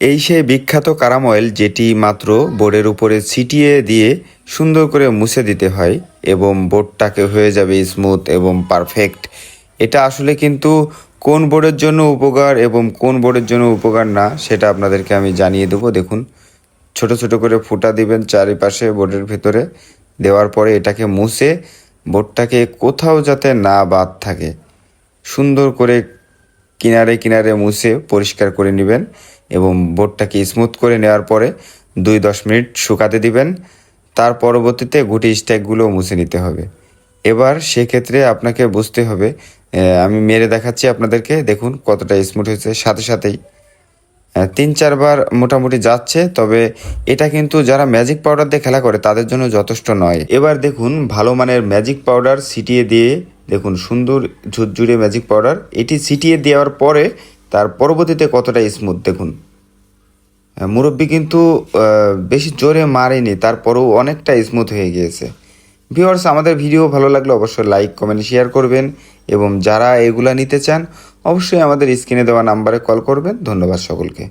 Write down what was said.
এই সেই বিখ্যাত কারাম অয়েল যেটি মাত্র বোর্ডের উপরে ছিটিয়ে দিয়ে সুন্দর করে মুছে দিতে হয় এবং বোর্ডটাকে হয়ে যাবে স্মুথ এবং পারফেক্ট এটা আসলে কিন্তু কোন বোর্ডের জন্য উপকার এবং কোন বোর্ডের জন্য উপকার না, সেটা আপনাদেরকে আমি জানিয়ে দেবো। দেখুন, ছোট ছোট করে ফুটা দিবেন চারিপাশে বোর্ডের ভেতরে। দেওয়ার পরে এটাকে মুছে বোর্ডটাকে কোথাও যাতে না বাদ থাকে। সুন্দর করে কিনারে কিনারে মুছে পরিষ্কার করে নেবেন। এবং বোর্ডটাকে স্মুথ করে নেওয়ার পরে দুই দশ মিনিট শুকাতে দিবেন। তার পরবর্তীতে গুটি স্ট্যাকগুলো মুছে নিতে হবে। এবার সেক্ষেত্রে আপনাকে বুঝতে হবে আমি মেরে দেখাচ্ছি আপনাদেরকে। দেখুন কতটা স্মুথ হয়েছে, সাথে সাথেই। তিন চারবার মোটামুটি যাচ্ছে, তবে এটা কিন্তু যারা ম্যাজিক পাউডার দিয়ে খেলা করে, তাদের জন্য যথেষ্ট নয়। এবার দেখুন ভালো মানের ম্যাজিক পাউডার ছিটিয়ে দিয়ে, দেখুন সুন্দর ঝুরঝুরে ম্যাজিক পাউডার এটি ছিটিয়ে দেওয়ার পরে তার পরবর্তীতে কতটা স্মুথ দেখুন। মুরব্বী কিন্তু বেশি জোরে মারেনি, তারপরেও অনেকটা স্মুথ হয়ে গিয়েছে। ভিউয়ার্স আমাদের ভিডিও ভালো লাগলে অবশ্যই লাইক কমেন্ট শেয়ার করবেন এবং যারা এগুলা নিতে চান, অবশ্যই আমাদের স্ক্রিনে দেওয়া নাম্বারে কল করবেন। ধন্যবাদ সকলকে।